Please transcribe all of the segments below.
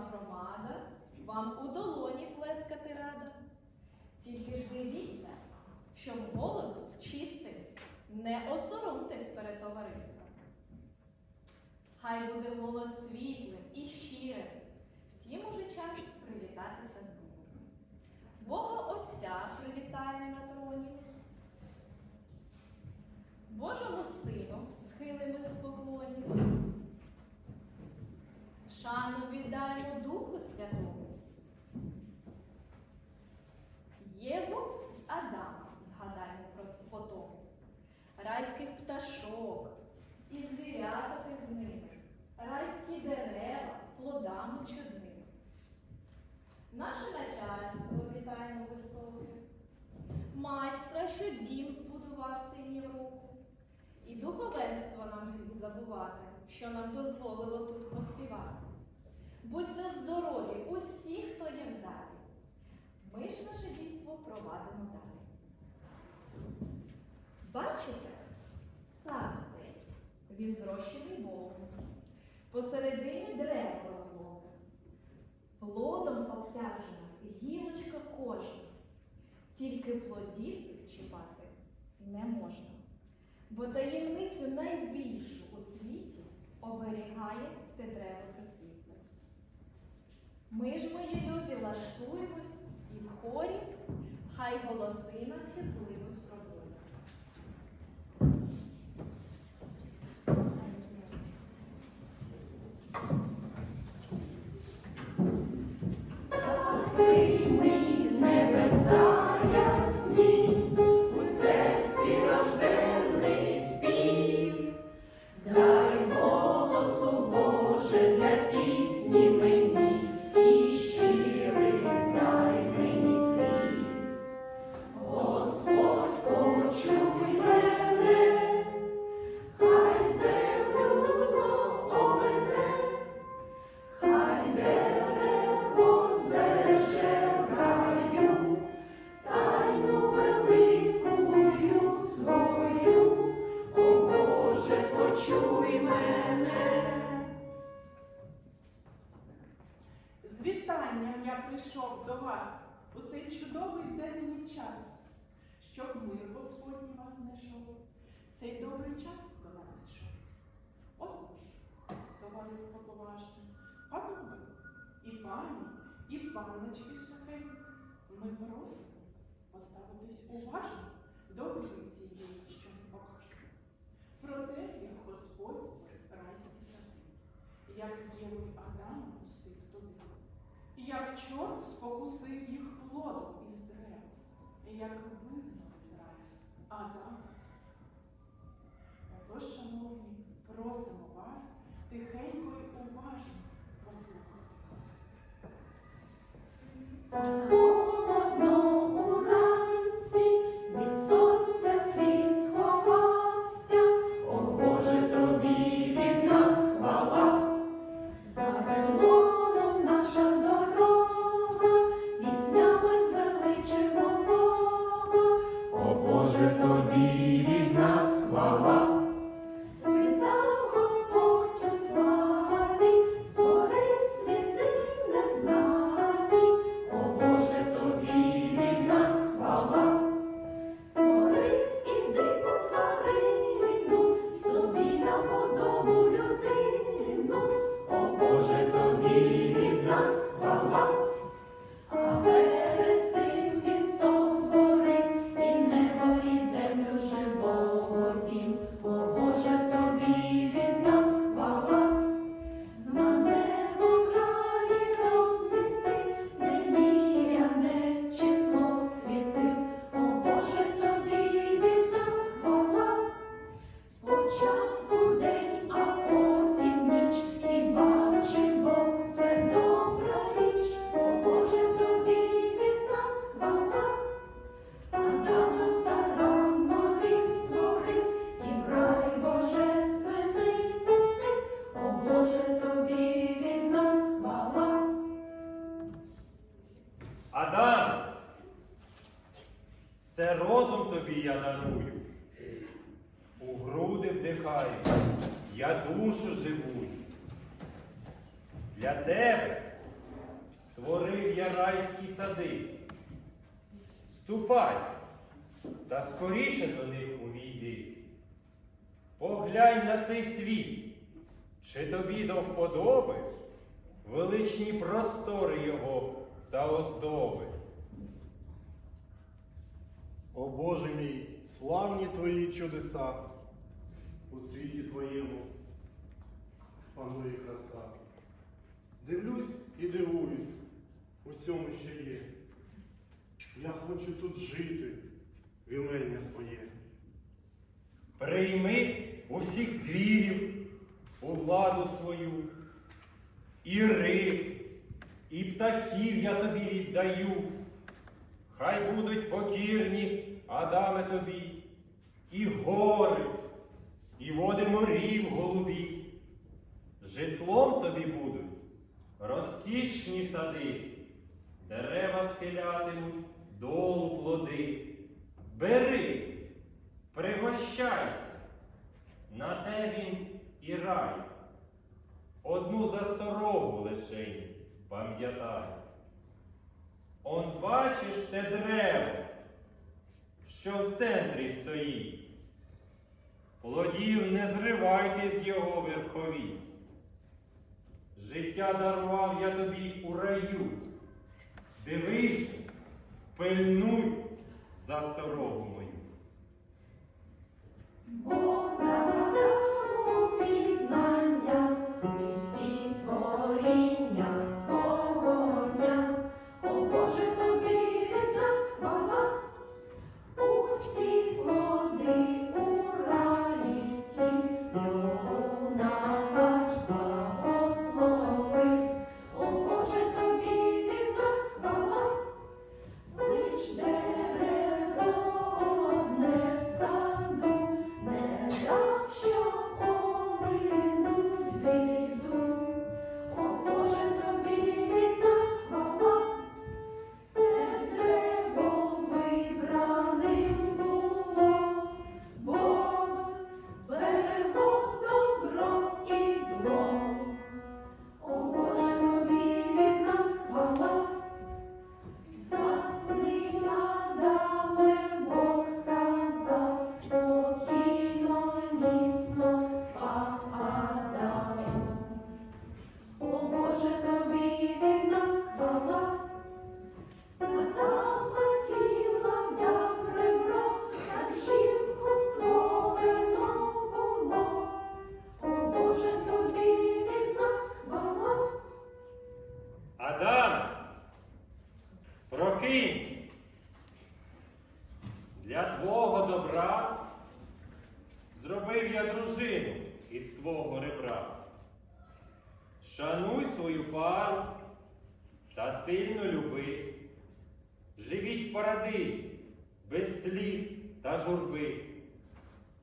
зібралася громада, вам у долоні плескати рада. Тільки ж дивіться, щоб голос був чистим, не осоромтесь перед товариством. Хай буде голос світлим і щирим, втім уже час привітатися з Богом. Бога Отця привітаємо на троні. Божому Сину схилимось в поклоні. Шану віддаємо Духу Святому. Єву й Адама згадаємо про потому. Райських пташок і звіряток із ними, райські дерева з плодами чудними. Наше начальство вітаємо високе, майстра, що дім збудував цей Європу. І духовенство нам забувати, що нам дозволило тут поспівати. Будьте здорові, усі, хто є в залі. Ми ж наше дійство провадимо далі. Бачите, сад цей, він зрощений Богом. Посередині дерево розлоге, плодом обтяжена гілочка кожна. Тільки плодів їх чіпати не можна. Бо таємницю найбільшу у світі оберігає те древо присвітле. Ми ж, мої любі, лаштуємось і в хорі, хай голоси наші зливуть й Адама пустив туди, і як чорт спокусив їх плодом із дерев, як вигнав з раю Адама. Отож, шановні, просимо вас тихенько і уважно послухати нас. Цей світ, чи тобі до вподоби величні простори його та оздоби. О Боже мій, славні твої чудеса, у світі твоєму панує краса. Дивлюсь і дивуюсь усьому, що є. Я хочу тут жити, вілення твоє. Прийми усіх звірів у владу свою, і риб, і птахів я тобі віддаю. Хай будуть покірні, Адаме тобі, і гори, і води морів голубі. Житлом тобі будуть розкішні сади, дерева схилятимуть долу плоди. Бери, пригощайся, на те він і рай. Одну засторогу лишень пам'ятай. Он бачиш те дерево, що в центрі стоїть. Плодів не зривайте з його верхові. Життя дарував я тобі у раю. Дивись, пильнуй засторогу мою. Бог дав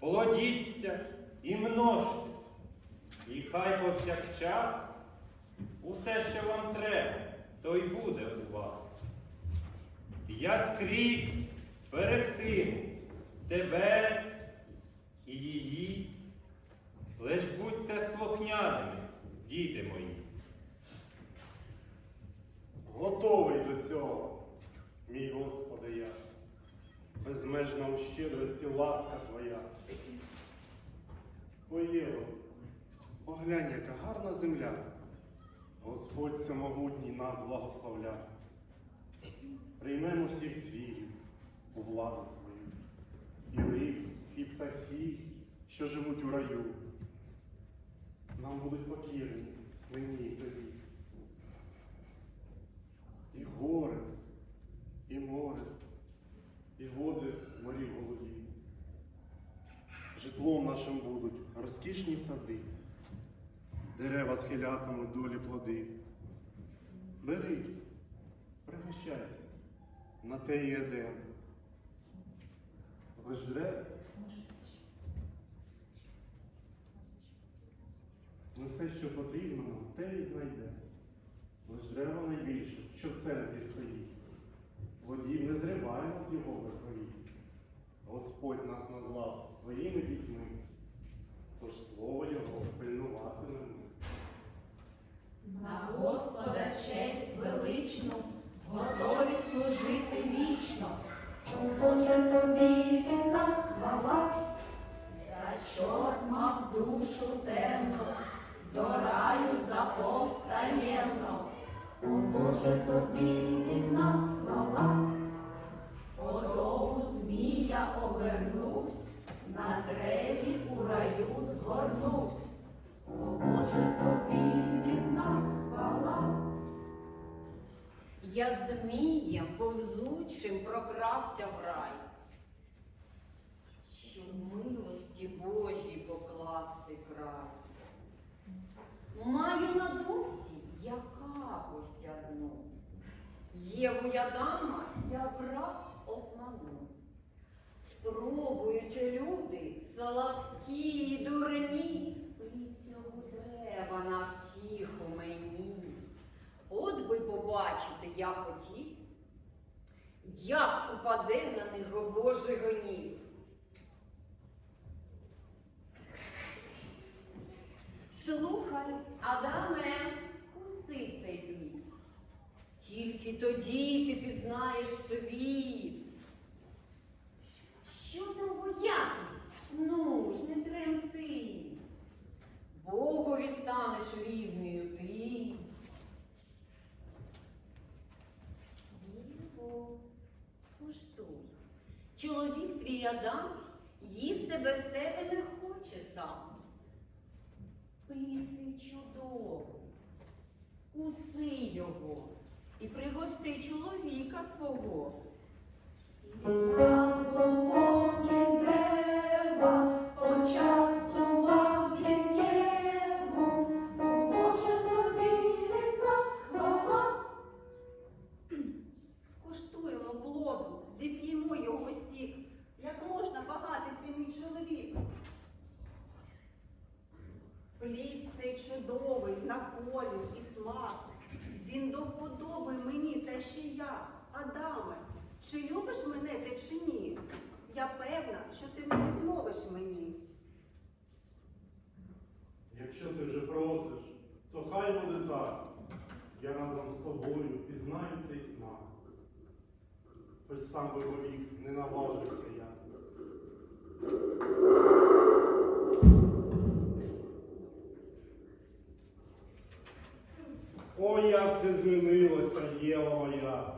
Плодіться і множте, і хай повсякчас Усе, що вам треба, то й буде у вас. Я скрізь берегтиму тебе і її. Лиш будьте слухняними, діти мої. Готовий до цього, мій Господи, я. Безмежна у щедрості ласка Твоя. О Єво, поглянь, яка гарна земля. Господь всемогутній нас благословля. Приймемо всіх світів у владу свою. І риб, і птахи, що живуть у раю. Нам будуть покірні, мені і тобі. І гори, і море, і води морів голубі. Житлом нашим будуть розкішні сади, дерева схилятимуть долі плоди. Бери, пригощайся, на те і едем. Лиш дерев, ну все, що потрібно те і знайде. Лиш дерева найбільше, що в центрі стоїть. Водів не зриваємо з його верхові. Господь нас назвав своїми дітьми, Єву я дама, я враз обману. Спробують люди, слабкі і дурні, плід цього дерева на втіху мені. От би побачити я хотів, як упаде на них Божий гнів. Слухай, Адаме. Тільки тоді ти пізнаєш світ. Що там боятись? Ну ж, не тремти. Плід цей чудовий на колір і смак. Він до вподоби мені та ще я, Адаме. Чи любиш мене ти чи ні? Я певна, що ти не відмовиш мені. Якщо ти вже просиш, то хай буде так. Я разом з тобою пізнаю цей смак. Хоч сам би повік не наважився я. О, як це змінилося, Єва моя!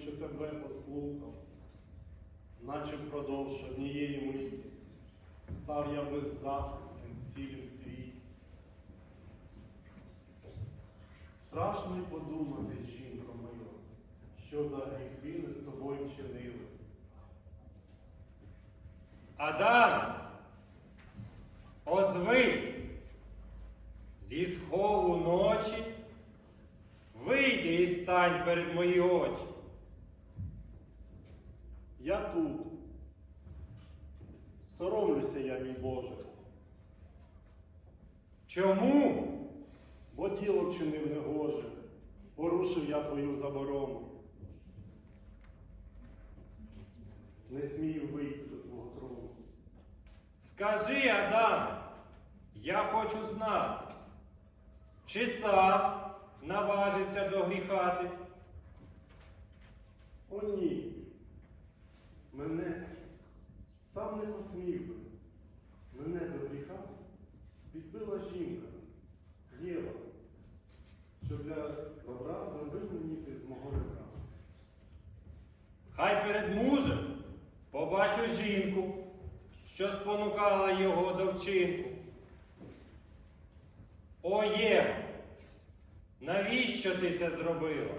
Що тебе послухав, наче впродовж однієї миті став я беззахисним в цілім світі. Страшно й подумати, жінко мила, що за гріхи ми з тобою чинили. Адам, озвись зі схову ночі, вийди і стань перед мої очі. Я тут. Соромлюся я, мій Боже, Чому? бо діло вчинив негоже, порушив я твою заборону. Не смію вийти до твого трону. Скажи, Адам, я хочу знати, чи сам наважиться до гріхати? О, ні. Мене сам не посмів би. Мене до гріха підбила жінка, Єва, що для добра зробив мені ти з мого ребра. Хай перед мужем побачу жінку, що спонукала його до вчинку. О, Єва, навіщо ти це зробила?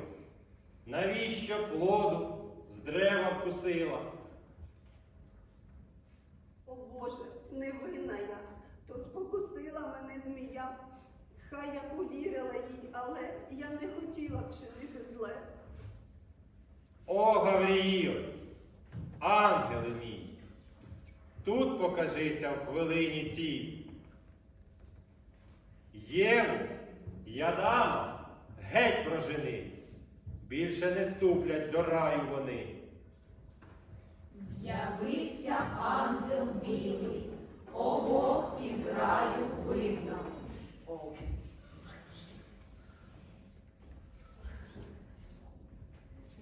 Навіщо плоду з дерева вкусила? О Боже, невинна я, то спокусила мене змія. Хай я повірила їй, але я не хотіла вчинити зле. О, Гавріїл, ангели мій, тут покажися в хвилині цій. Єву, Ядама, геть прожени, більше не ступлять до раю вони. З'явився ангел білий, обох із раю вигнав.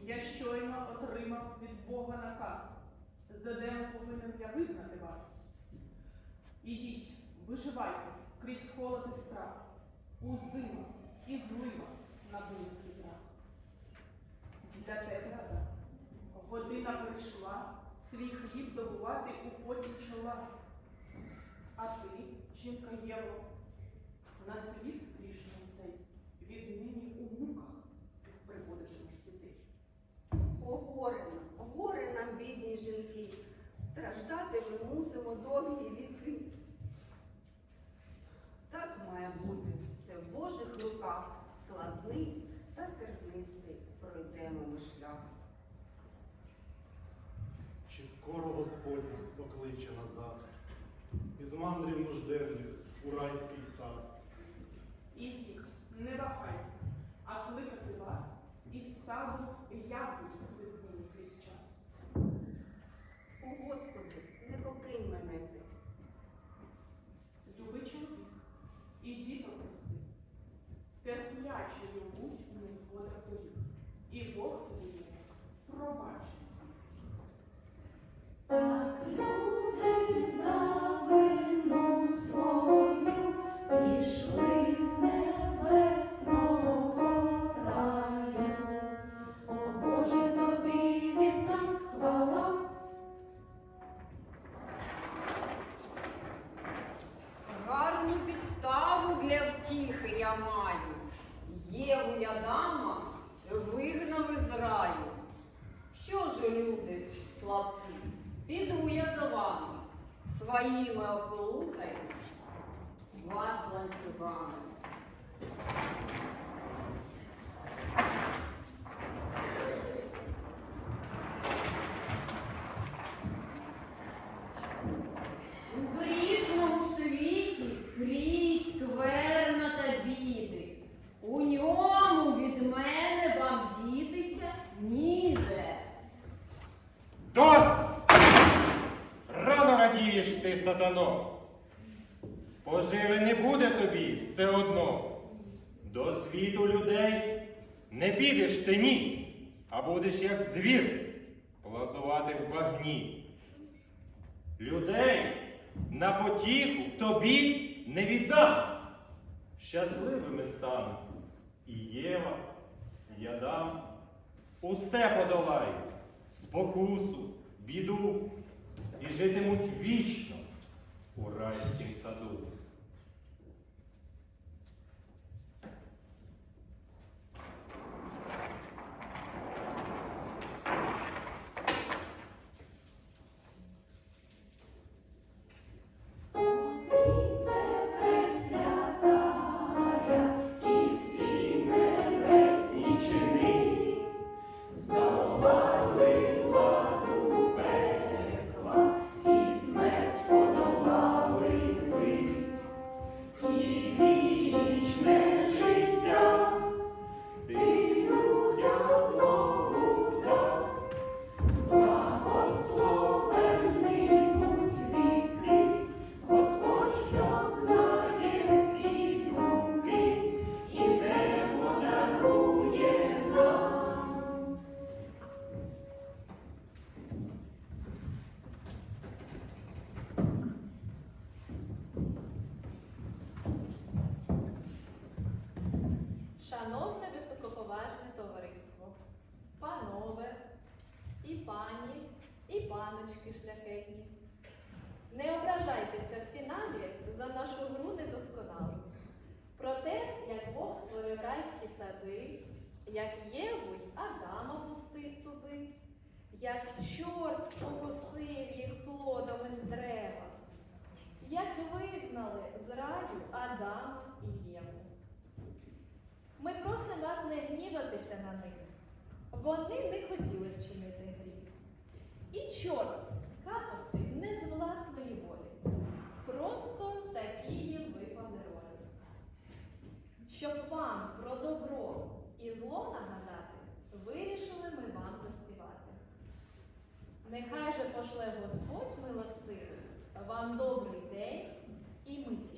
Я щойно отримав від Бога наказ. За день повинен я вигнати вас. Ідіть, виживайте крізь холод і страх, у зимах і зливах на вітрах. Для тебе, свій хліб добувати у поті чола. А ти, жінка Єво, на світ грішний цей, віднині у муках приводиш наш дітей. О, горе нам, горе нам, бідні жінки, страждати ми мусимо довгі віки. Так має бути все в Божих руках, Господь нас покличе назад, із мандрів нужденних у райський сад. Ідіть, не вагайтесь, а кликати вас із саду я буду сатано. Поживи не буде тобі все одно. До світу людей не підеш ти ні, а будеш як звір плазувати в багні. Людей на потіху тобі не віддам. Щасливими стануть і Єва, і Адам. Усе подолають, спокусу, біду і житимуть вічно у райськім саду. поважне товариство, панове, і пані, і паночки шляхетні. Не ображайтеся в фіналі за нашу гру недосконалу. Про те, як Бог створив райські сади, як Єву й Адама пустив туди, як чорт спокусив їх плодом із дерева, як вигнали з раю Адама. Ми просимо вас не гніватися на них. Вони не хотіли вчинити гріх. І чорт капустив не з власної волі. Просто такі їм випали ролі. Щоб вам про добро і зло нагадати, вирішили ми вам заспівати. Нехай же пошле Господь милостивий вам добрий день і мить